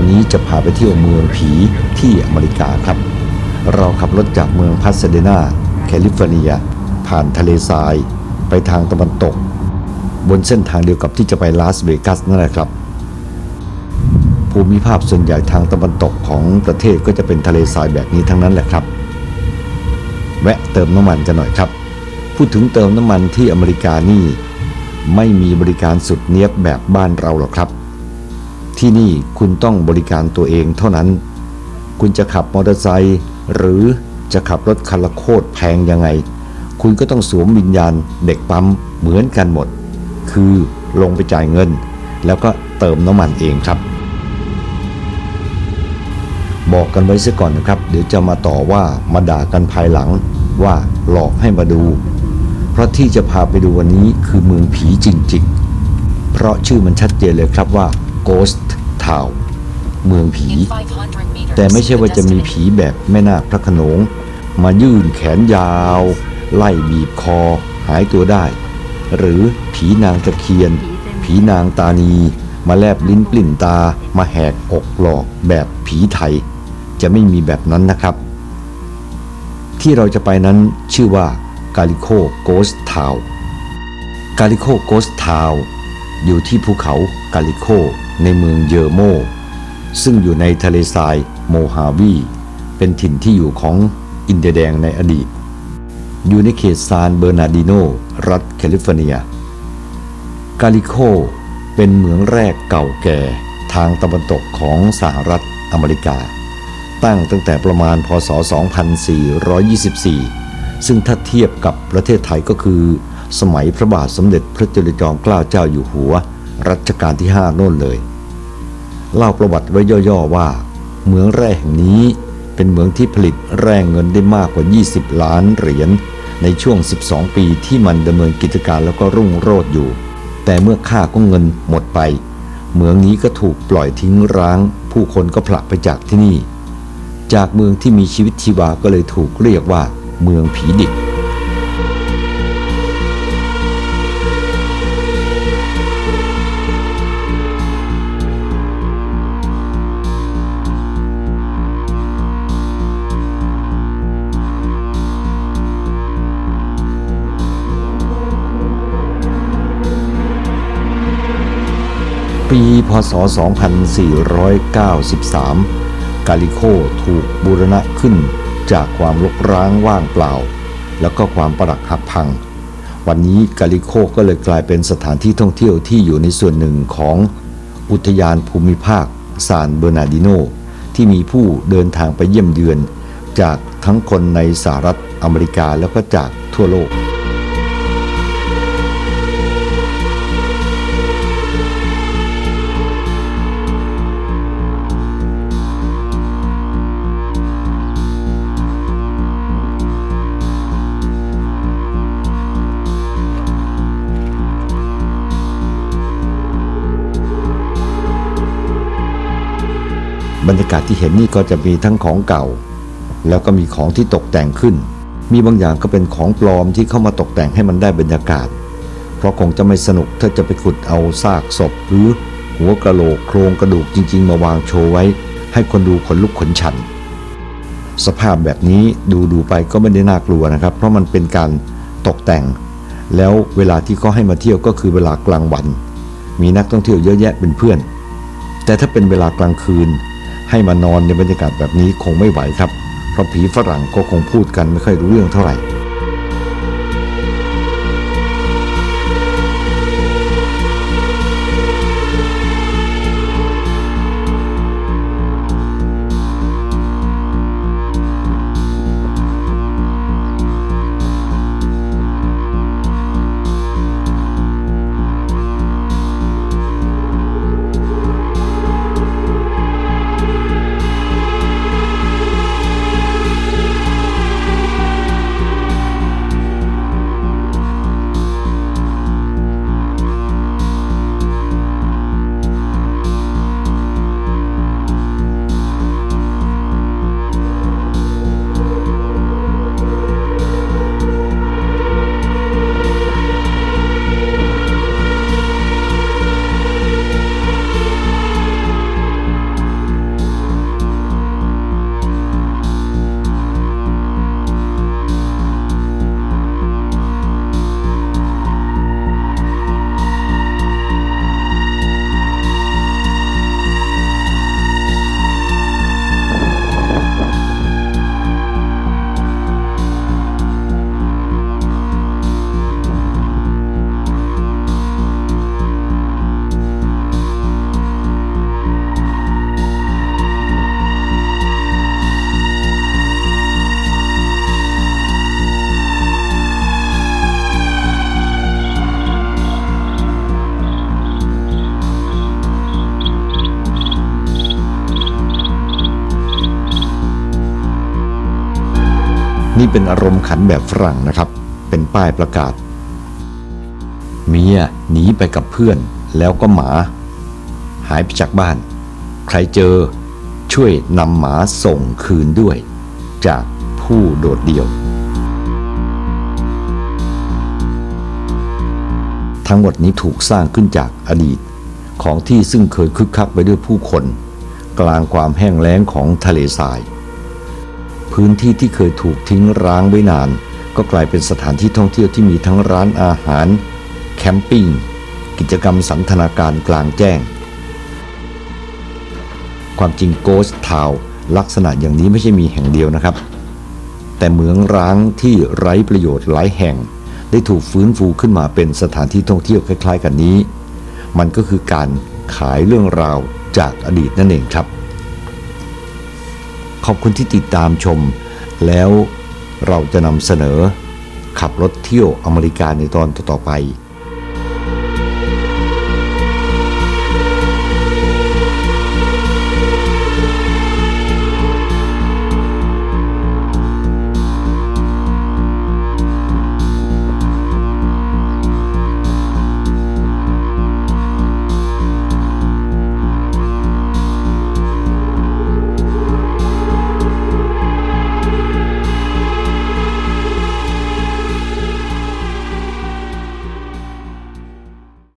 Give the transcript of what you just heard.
าวนี้จะพาไปเที่ยวเมืองผีที่อเมริกาครับ เราขับรถจากเมืองพัสเดนาแคลิฟอร์เนีย ผ่านทะเลทราย ไปทางตะวันตก บนเส้นทางเดียวกับที่จะไปลาสเวกัสนั่นแหละครับ ภูมิภาพส่วนใหญ่ทางตะวันตกของประเทศก็จะเป็นทะเลทรายแบบนี้ทั้งนั้นแหละครับ แวะเติมน้ำมันกันหน่อยครับ พูดถึงเติมน้ำมันที่อเมริกานี่ ไม่มีบริการสุดเนียบแบบบ้านเราหรอกครับ ที่นี่คุณต้องบริการตัวเองเท่านั้น คุณจะขับมอเตอร์ไซค์หรือจะขับรถคันละโคตรแพงยังไง คุณก็ต้องสวมวิญญาณเด็กปั๊มเหมือนกันหมด คือลงไปจ่ายเงิน แล้วก็เติมน้ำมันเองครับ บอกกันไว้ซะก่อนนะครับ เดี๋ยวจะมาต่อว่ามาด่ากันภายหลังว่าหลอกให้มาดู เพราะที่จะพาไปดูวันนี้คือเมืองผีจริงๆ เพราะชื่อมันชัดเจนเลยครับว่า Ghost Town เมืองผี แต่ไม่ใช่ว่าจะมีผีแบบแม่นาคพระโขนง มายื่นแขนยาว ไล่บีบคอหายตัวได้ หรือผีนางตะเคียน ผีนางตานี มาแลบลิ้นปลิ่นตา มาแหกอกหลอกแบบผีไทย จะไม่มีแบบนั้นนะครับ ที่เราจะไปนั้นชื่อว่ากาลิโคโกสทาวกาลิโคโกสทาวอยู่ที่ภูเขากาลิโค ในเมืองเยอร์โม ซึ่งอยู่ในทะเลทรายโมฮาวี เป็นถิ่นที่อยู่ของอินเดียแดงในอดีต อยู่ในเขตซานเบอร์นาร์ดิโน รัฐแคลิฟอร์เนีย กาลิโคเป็นเหมืองแร่เก่าแก่ทางตะวันตกของสหรัฐอเมริกา ตั้งตั้งแต่ประมาณพศ 2424 ซึ่งถ้าเทียบกับประเทศไทยก็คือ สมัยพระบาทสมเด็จพระจุลจอมเกล้าเจ้าอยู่หัว รัชกาลที่5โน่นเลย เล่าประวัติไว้ย่อๆว่า เหมืองแร่แห่งนี้เป็นเหมืองที่ผลิตแร่เงินได้มากกว่า 20 ล้านเหรียญในช่วง 12 ปีที่มันดำเนินกิจการแล้วก็รุ่งโรจน์อยู่ แต่เมื่อค่าของเงินหมดไป เหมืองนี้ก็ถูกปล่อยทิ้งร้าง ผู้คนก็ผละไปจากที่นี่ จากเมืองที่มีชีวิตชีวาก็เลยถูกเรียกว่า เมืองผีดิบ ปี พศ 2493 กาลิโคถูกบูรณะขึ้นจากความรกร้างว่างเปล่า แล้วก็ความประหลักหักพัง วันนี้กาลิโคก็เลยกลายเป็นสถานที่ท่องเที่ยวที่อยู่ในส่วนหนึ่งของอุทยานภูมิภาคซานเบอร์นาร์ดิโน ที่มีผู้เดินทางไปเยี่ยมเยือน จากทั้งคนในสหรัฐอเมริกาแล้วก็จากทั่วโลก บรรยากาศที่เห็นนี่ก็จะมีทั้งของเก่า แล้วก็มีของที่ตกแต่งขึ้น มีบางอย่างก็เป็นของปลอมที่เข้ามาตกแต่งให้มันได้บรรยากาศ เพราะคงจะไม่สนุกถ้าจะไปขุดเอาซากศพ หรือหัวกระโหลกโครงกระดูกจริง ๆ มาวางโชว์ไว้ ให้คนดูขนลุกขนชัน สภาพแบบนี้ดูดูๆไปก็ไม่ได้น่ากลัวนะครับ เพราะมันเป็นการตกแต่ง แล้วเวลาที่เขาให้มาเที่ยวก็คือเวลากลางวัน มีนักท่องเที่ยวเยอะแยะเป็นเพื่อน แต่ถ้าเป็นเวลากลางคืน ให้มานอนในบรรยากาศแบบนี้คงไม่ไหวครับ เพราะผีฝรั่งก็คงพูดกันไม่ค่อยรู้เรื่องเท่าไหร่ เป็นอารมณ์ขันแบบฝรั่งนะครับ เป็นป้ายประกาศ เมียหนีไปกับเพื่อนแล้วก็หมา หายไปจากบ้าน ใครเจอช่วยนำหมาส่งคืนด้วย จากผู้โดดเดี่ยว ทั้งหมดนี้ถูกสร้างขึ้นจากอดีต ของที่ซึ่งเคยคึกคักไปด้วยผู้คน กลางความแห้งแล้งของทะเลทราย พื้นที่ที่เคยถูกทิ้งร้างไว้นาน ก็กลายเป็นสถานที่ท่องเที่ยวที่มีทั้งร้านอาหาร แคมปิ้ง กิจกรรมสันทนาการกลางแจ้ง ความจริงโกสทาวลักษณะอย่างนี้ไม่ใช่มีแห่งเดียวนะครับ แต่เหมืองร้างที่ไร้ประโยชน์หลายแห่ง ได้ถูกฟื้นฟูขึ้นมาเป็นสถานที่ท่องเที่ยวคล้าย ๆ กันนี้ มันก็คือการขายเรื่องราวจากอดีตนั่นเองครับ ขอบคุณที่ติดตามชม แล้วเราจะนำเสนอขับรถเที่ยวอเมริกาในตอนต่อๆไป